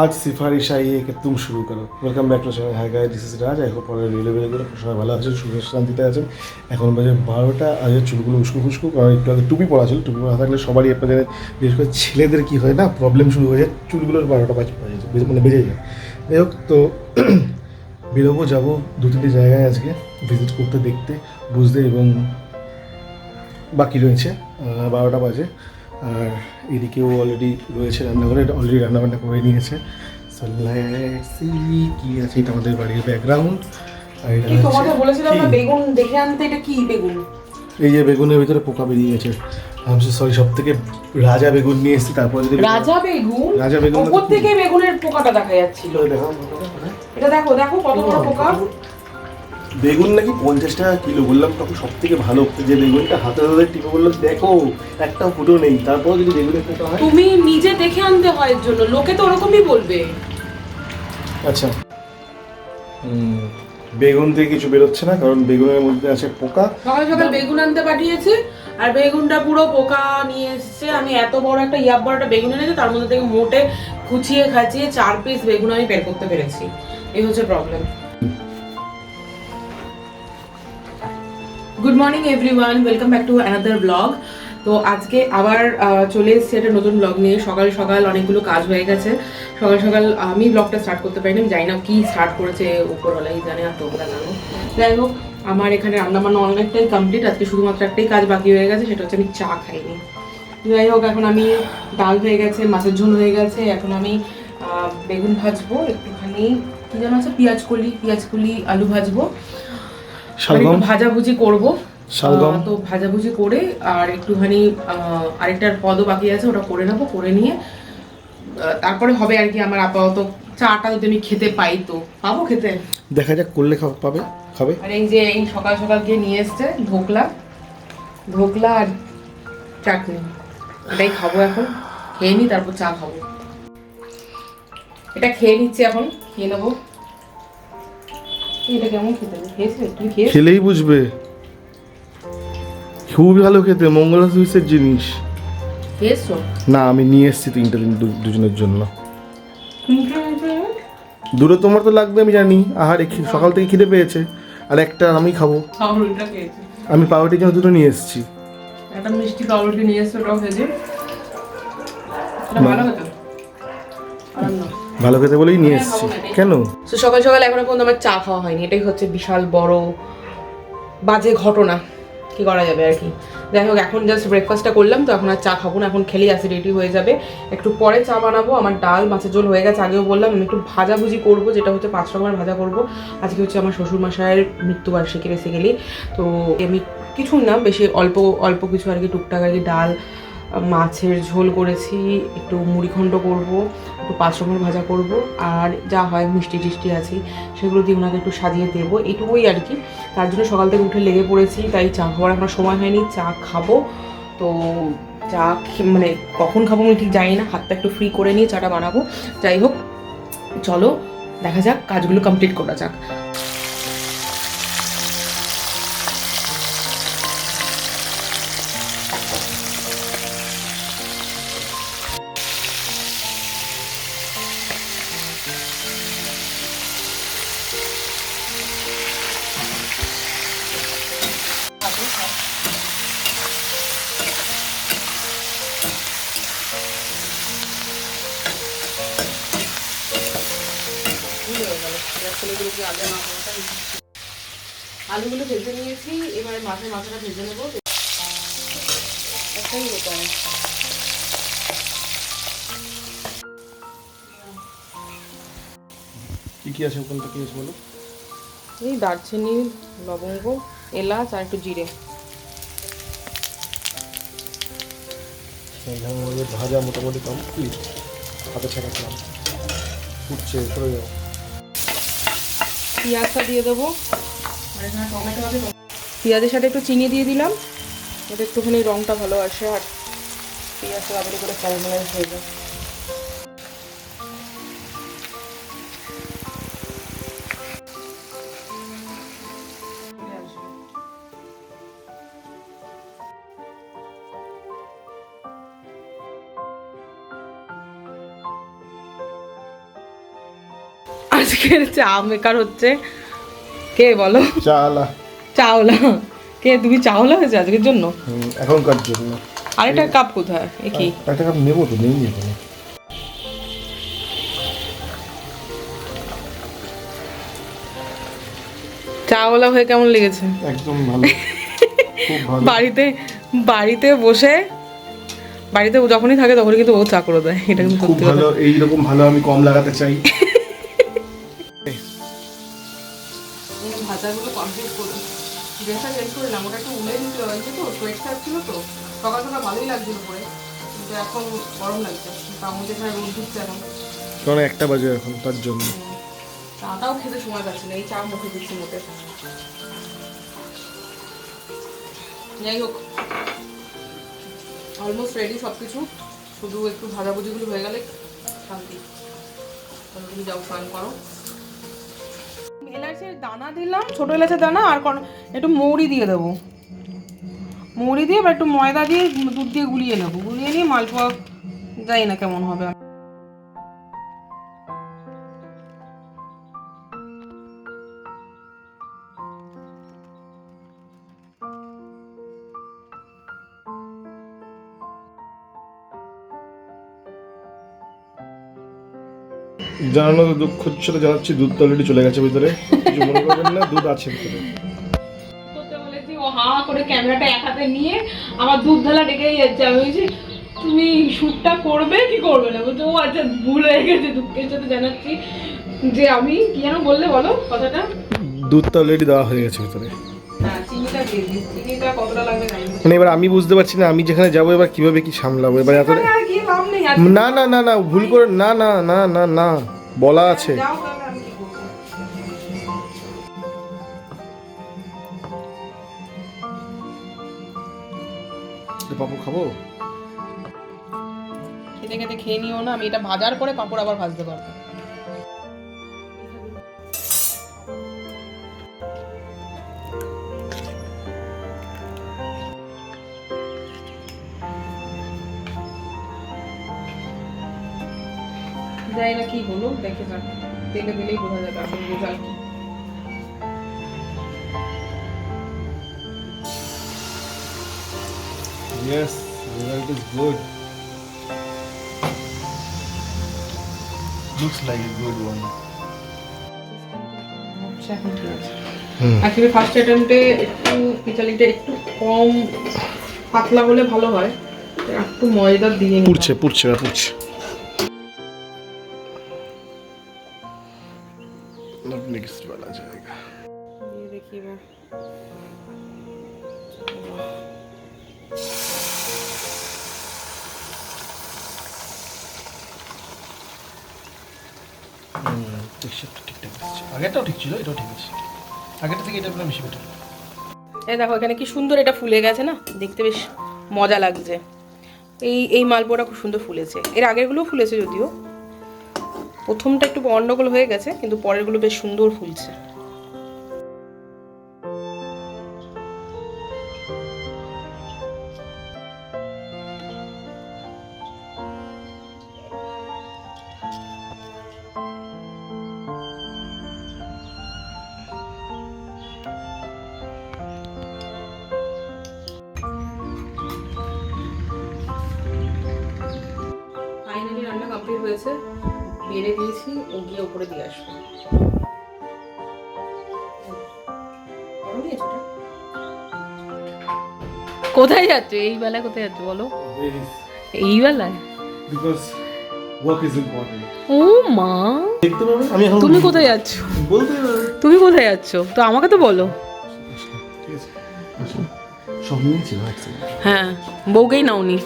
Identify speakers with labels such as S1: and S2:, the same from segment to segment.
S1: আজ সিফারিশ আই একে তুম শুরু করো। ওয়েলকাম ব্যাক টু সবাই hi guy this is Raj I hope all relay বেড়ে গেলো সবাই ভালো আছেন, সুখে, শান্তিতে আছেন। এখন বাজে বারোটা। আজ চুলগুলো উস্কু খুস্কু কারণ একটু আগে টুপি পড়া ছিল। টুপি পড়া থাকলে সবারই আপনাদের বিশেষ করে ছেলেদের কী হয় না প্রবলেম শুরু হয়ে যায়। চুলগুলোর বারোটা বাজে পড়ে যায় বেঁচে মানে বেজে যায়। যাই হোক, তো বেরোবো, যাব দু তিনটে জায়গায় আজকে। ভিজিট করতে, দেখতে, বুঝতে এবং বাকি রয়েছে। বারোটা বাজে। আর এদিকেও অলরেডি রয়েছে রান্নাঘরে অলরেডি রান্নাবান্না করে নিয়েছে। So, let's কি আছে এটা আমাদের বাড়ির ব্যাকগ্রাউন্ড আর এটা
S2: তোমাকে বলেছিলাম না বেগুন দেখে আনতে এটা কি বেগুন?
S1: এই যে বেগুনের ভিতরে পোকা বেরিয়ে গেছে। আমি সরি সব থেকে রাজা বেগুন নিয়ে এসেছি তারপর যদি
S2: রাজা বেগুন?
S1: রাজা বেগুন
S2: ওপর থেকে বেগুনের পোকাটা দেখা যাচ্ছিল। এটা দেখো দেখো কত বড় পোকা?
S1: বেগুন নাকি পঞ্চাশ টাকা কিলো? বললাম তখন সব থেকে ভালো যে বেগুনটা হাতে ধরে টিপে। বললাম দেখো একটা ফুটো নেই তারপর যদি বেগুনের পোকা হয়?
S2: তুমি নিজে দেখে আনতে হয় এর জন্য লোকে তো ওরকমই বলবে।
S1: আচ্ছা। হুম, বেগুন থেকে কিছু বেরোচ্ছে না কারণ বেগুনের মধ্যে আছে পোকা।
S2: সকাল সকাল বেগুন আনতে পাঠিয়েছে আর বেগুনটা পুরো পোকা নিয়ে এসেছে। আমি এত বড় একটা ইয়াব বড় একটা বেগুন এনেছি তার মধ্যে থেকে মোটে খুচিয়ে খাচিয়ে চার পিস বেগুন আমি বের করতে পেরেছি। এই হচ্ছে problem good morning everyone welcome back to another blog তো আজকে আবার চলে এসেছি একটা নতুন ব্লগ নিয়ে। সকাল সকাল অনেকগুলো কাজ হয়ে গেছে। সকাল সকাল আমি ব্লগটা স্টার্ট করতে পারিনি। আমি জানি না কি স্টার্ট করেছে উপরওয়ালাই, জানে আর তোমরা জানো। যাই হোক, আমার এখানে রান্নাবান্না অনেকটাই কমপ্লিট আজকে শুধুমাত্র একটাই কাজ বাকি হয়ে গেছে, সেটা হচ্ছে আমি চা খাইনি। যাই হোক, এখন আমি ডাল হয়ে গেছে, মাছের ঝোল হয়ে গেছে। এখন আমি বেগুন ভাজবো। একটুখানি, কি যেন আছে? পেঁয়াজ কলি পেঁয়াজ কলি, আলু ভাজবো।
S1: শালগম?
S2: ভাজাভুজি করব।
S1: শালগম?
S2: তো ভাজাভুজি করে আর একটুখানি আরেকটার পদও বাকি আছে ওটা করে নেব করে নিয়ে তারপরে হবে আর কি আমার আপাতত চাটা যদি আমি খেতে পাই তো। পাবো খেতে?
S1: দেখা যাক করলে খাও পাবে খাবে।
S2: আর এই যে এই সকাল সকাল গিয়ে নিয়ে এসছে ধোকলা ধোকলা আর চাটনি। এটাই খাব এখন খেয়ে নিই তারপর চা খাব। এটা খেয়ে নিচ্ছি এখন খেয়ে নেব। এটা কেমন খেতে?
S1: খেলেই বুঝবে। খুবই ভালো খেতে মঙ্গলা সুইসের জিনিস।
S2: খেয়েছো?
S1: না আমি নিয়ে এসেছি তিনটে দিন দুজনের জন্য। দূরে তোমার তো লাগবে আমি জানি। আহারে সকাল থেকে খিদে পেয়েছে। আর একটা আমি খাব। আমি পাউরুটির জন্য দুটো নিয়ে এসেছি?
S2: একটা মিষ্টি পাউরুটি নিয়ে এসছো ভালো
S1: খেতে বলেই নিয়ে এসেছি। কেন?
S2: তো সকাল সকাল এখনও পর্যন্ত আমার চা খাওয়া হয়নি। এটাই হচ্ছে বিশাল বড় বাজে ঘটনা। কি করা যাবে আর কি? যাই হোক, এখন জাস্ট ব্রেকফাস্টটা করলাম, তো এখন আর চা খাব না। এখন খেলেই অ্যাসিডিটি হয়ে যাবে। একটু পরে চা বানাবো। আমার ডাল মাছের ঝোল হয়ে গেছে, আগেও বললাম, আমি একটু ভাজাভুজি করব, যেটা হচ্ছে পাঁচ রকমের ভাজা করব। আজকে হচ্ছে আমার শ্বশুরমশাইয়ের মৃত্যুবার্ষিকী বেসিক্যালি তো আমি কিছু না, বেশি অল্প অল্প কিছু আর কি টুকটাক আর কি ডাল, মাছের ঝোল করেছি। একটু মুড়িখণ্ড করব। একটু পাঁচ রকমের ভাজা করব, আর যা হয় মিষ্টি টিষ্টি আছে, সেগুলো দিয়ে ওনাকে একটু সাজিয়ে দেবো। এটুকুই আর কি। তার জন্য সকাল থেকে উঠে লেগে পড়েছি, তাই চা খাওয়ার এখনও সময় হয়নি, চা খাব। তো চা মানে কখন খাব আমি ঠিক জানি না, হাতটা একটু ফ্রি করে নিয়ে চাটা বানাবো। যাই হোক, চলো, দেখা যাক, কাজগুলো কমপ্লিট করা যাক। আলুগুলো ভেজে নিয়েছি এবারে মাছের মাথাটা ভেজে নেব। একটাই উপায়
S1: কি কি আছে ওখানটা কি আছে বলো?
S2: এই দারচিনি লবঙ্গ এলাচ আর একটু জিরে।
S1: ভাজা মোটামুটি কমপ্লিট। হাতে ছাড়াচ্ছিলাম ফুটছে করে যাও
S2: পেঁয়াজটা দিয়ে দেবো। পেঁয়াজের সাথে একটু চিনি দিয়ে দিলাম। যাতে একটুখানি রঙটা ভালো আসে আর পেঁয়াজটা আবার করে ক্যারামেলাইজ হয়ে যায়। আজকের চা মেকার হচ্ছে। কে বলো?
S1: চালা
S2: চাওলা। কে তুমি চাওলা হয়েছে আজকের জন্য?
S1: এখনকার জন্য।
S2: আরেকটা কাপ কোথায়? এ কি?
S1: একটা কাপ নেব তো নেই এখানে
S2: চাওলা হয়ে কেমন লেগেছে?
S1: একদম ভালো।
S2: বাড়িতে বাড়িতে বসে বাড়িতে যখনই থাকে তখনই কিন্তু ও চা করে দেয়। এটা কিন্তু
S1: খুব ভালো এইরকম ভালো আমি কম লাগাতে চাই।
S2: ড্রেসটা চেঞ্জ করে নাম ওটা একটু উলে দিতে হয়েছে তো সোয়েটটা ছিল তো সকাল সকাল ভালোই লাগছিল পরে কিন্তু এখন গরম লাগছে মধ্যে এখানে রোদ ঢুকছে এখন
S1: কারণ একটা বাজে এখন তার জন্য।
S2: চাটাও খেতে সময় পাচ্ছি না এই চা মুখে দিচ্ছি মোটে যাই হোক অলমোস্ট রেডি সব কিছু শুধু একটু ভাজাভুজিগুলো হয়ে গেলে শান্তি। তুমি যাও স্নান করো। এলাচের দানা দিলাম, ছোট এলাচের দানা, আর একটু মৌরি দিয়ে দেবো। মৌরি দিয়ে বা একটু ময়দা দিয়ে দুধ দিয়ে গুলিয়ে নেব। গুলিয়ে নিয়ে মালপোয়া যাই না কেমন হবে।
S1: জানানো দুঃখ সাথে জানাচ্ছি দুধ তো অলরেডি চলে গেছে ভিতরে। কিছু মনে করবেন না দুধ আছে ভিতরে।
S2: হা করে ক্যামেরাটা এক হাতে নিয়ে আমার দুধ ঢালা ডেকেই যাচ্ছে আমি বলছি তুমি শ্যুটটা করবে? কি করবে না? বলছে ও আচ্ছা ভুল হয়ে গেছে দুঃখের সাথে জানাচ্ছি যে আমি কি যেন বললে বলো কথাটা?
S1: দুধটা অলরেডি দেওয়া হয়ে গেছে ভিতরে।
S2: হ্যাঁ
S1: মানে এবার আমি বুঝতে পারছি না আমি যেখানে যাব এবার কীভাবে কি সামলাবো? এবার এত না না না না ভুল করে না না না না না। বলা আছে। পাপড় খাব?
S2: খেতে খেতে খেয়ে নিও না, আমি এটা ভাজার পরে পাপড় আবার ভাজতে পারব। যাই না কি হলো? দেখে যাক। তেলে দিলেই বোঝা যাবে আসল রেজাল্ট কি।
S1: Yes, result is good. Looks like a good one.
S2: Actually first অ্যাটেম্পটে একটু পিচালিটা একটু কম পাতলা হলে ভালো হয়। একটু ময়দা দিয়ে নিই
S1: পুড়ছে পুড়ছে। এবার পুড়ছে নেক্সট वाला जाएगा
S2: দিয়ে দেখি এবার
S1: টেক্সচারটা ঠিকঠাক আসছে আগেরটাও ঠিক ছিল এটাও ঠিক আছে আগেরটা থেকে এটা পুরো বেশি বেটার
S2: এই দেখো এখানে কি সুন্দর এটা ফুলে গেছে না দেখতে বেশ মজা লাগছে এই এই মালপোয়াটা খুব সুন্দর ফুলেছে এর আগেরগুলোও ফুলেছে যদিও প্রথমটা একটু গন্ডগোল হয়ে গেছে কিন্তু পরেরগুলো বেশ সুন্দর ফুলছে। হয়েছে। বেড়ে দিয়েছি ও গিয়ে উপরে দিয়ে আসবে? কোথায় যাচ্ছ? এই বেলায় কোথায় যাচ্ছ বলো? এই বেলায়?
S1: বিকজ ওয়ার্ক ইজ ইম্পর্টেন্ট
S2: ও মা।
S1: দেখতে পাবে? আমি এখন
S2: তুমি কোথায় যাচ্ছ?
S1: বলতে
S2: তুমি কোথায় যাচ্ছ? তো আমাকে তো বলো।
S1: সব
S2: হ্যাঁ বউকেই নাওনি।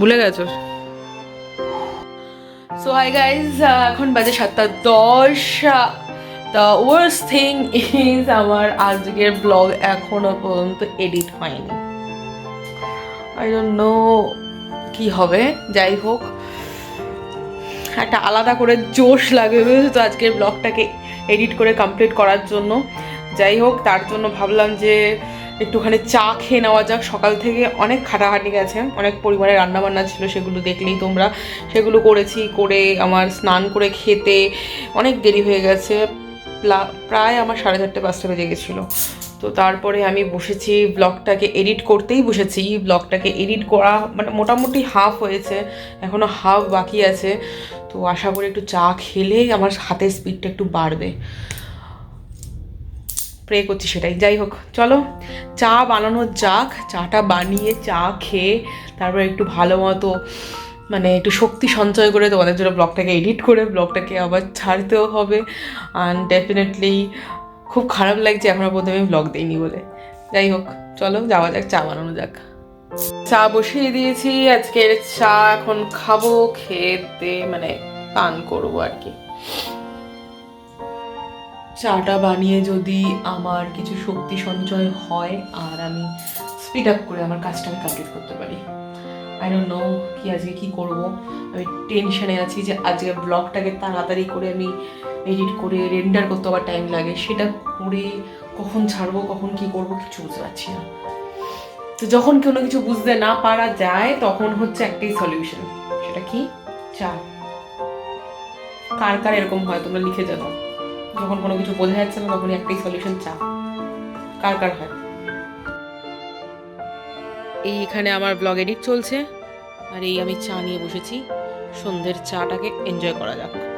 S2: ভুলে গেছো? সো হাই গাইজ এখন বাজে সাতটা দশ দ্য ওয়ার্স্ট থিং ইজ আমার আজকের ব্লগ এখনও পর্যন্ত এডিট হয়নি। আই ডোন্ট নো কি হবে, যাই হোক। একটা আলাদা করে জোশ লাগবে বুঝেছ তো আজকের ব্লগটাকে এডিট করে কমপ্লিট করার জন্য। যাই হোক, তার জন্য ভাবলাম যে একটুখানি চা খেয়ে নেওয়া যাক। সকাল থেকে অনেক খাটাখাটি গেছে, অনেক পরিমাণে রান্নাবান্না ছিল, সেগুলো দেখলেই তোমরা। সেগুলো করেছি, করে আমার স্নান করে খেতে অনেক দেরি হয়ে গেছে। প্রায় আমার সাড়ে চারটে, পাঁচটা বেজে গেছিল। তো তারপরে আমি বসেছি ব্লগটাকে এডিট করতেই বসেছি। ব্লগটাকে এডিট করা মানে মোটামুটি হাফ হয়েছে এখনও হাফ বাকি আছে। তো আশা করি একটু চা খেলে আমার হাতের স্পিডটা একটু বাড়বে। প্রে করছি সেটাই। যাই হোক, চলো, চা বানানো যাক, চাটা বানিয়ে চা খেয়ে তারপর একটু ভালো মতো মানে একটু শক্তি সঞ্চয় করে তোমাদের জন্য ব্লগটাকে এডিট করে, ব্লগটাকে আবার ছাড়তেও হবে। অ্যান্ড ডেফিনেটলি খুব খারাপ লাগছে এখনও পর্যন্ত আমি ব্লগ দিইনি বলে। যাই হোক, চলো, যাওয়া যাক, চা বানানো যাক। চা বসিয়ে দিয়েছি, আজকের চা এখন খাব, খেতে মানে পান করব আর কি। চাটা বানিয়ে যদি আমার কিছু শক্তি সঞ্চয় হয়, আর আমি স্পিড আপ করে আমার কাজটা আমি কমপ্লিট করতে পারি। আই ডোন্ট নো কি আজকে কি করব। আমি টেনশনে আছি যে আজকে ব্লগটাকে তাড়াতাড়ি করে আমি এডিট করে রেন্ডার করতে আবার টাইম লাগে। সেটা করে কখন ছাড়বো, কখন কি করব কিছু বুঝতে পারছি না। তো যখন কোনো কিছু বুঝতে না পারা যায়, তখন হচ্ছে একটাই সলিউশন সেটা কি? চা কার কার এরকম হয় তোমরা লিখে জানো যখন কোনো কিছু বোঝা যাচ্ছে না, তখনই একটাই সলিউশন চা। কার কার হয়? এই এখানে আমার ব্লগ এডিট চলছে। আর এই আমি চা নিয়ে বসেছি। সন্ধ্যের চাটাকে এনজয় করা যাক।